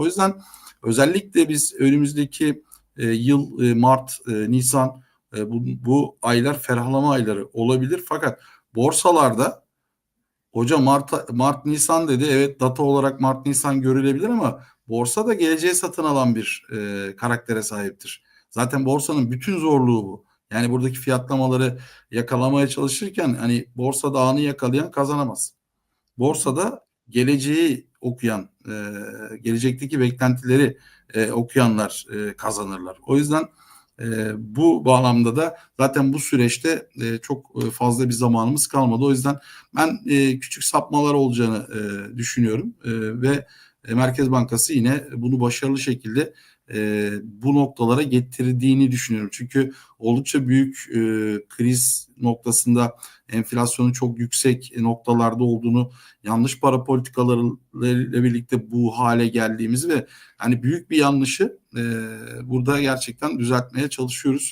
O yüzden özellikle biz önümüzdeki e, yıl e, Mart, e, Nisan e, bu, bu aylar ferahlama ayları olabilir. Fakat borsalarda hoca Mart, Mart Nisan dedi. Evet data olarak Mart Nisan görülebilir ama borsa da geleceğe satın alan bir e, karaktere sahiptir. Zaten borsanın bütün zorluğu bu. Yani buradaki fiyatlamaları yakalamaya çalışırken hani borsada anı yakalayan kazanamaz. Borsada geleceği okuyan, e, gelecekteki beklentileri e, okuyanlar e, kazanırlar. O yüzden e, bu bağlamda da zaten bu süreçte e, çok e, fazla bir zamanımız kalmadı. O yüzden ben e, küçük sapmalar olacağını e, düşünüyorum e, ve e, Merkez Bankası yine bunu başarılı şekilde e, bu noktalara getirdiğini düşünüyorum. Çünkü oldukça büyük e, kriz noktasında enflasyonun çok yüksek noktalarda olduğunu, yanlış para politikalarıyla birlikte bu hale geldiğimizi ve hani büyük bir yanlışı e, burada gerçekten düzeltmeye çalışıyoruz.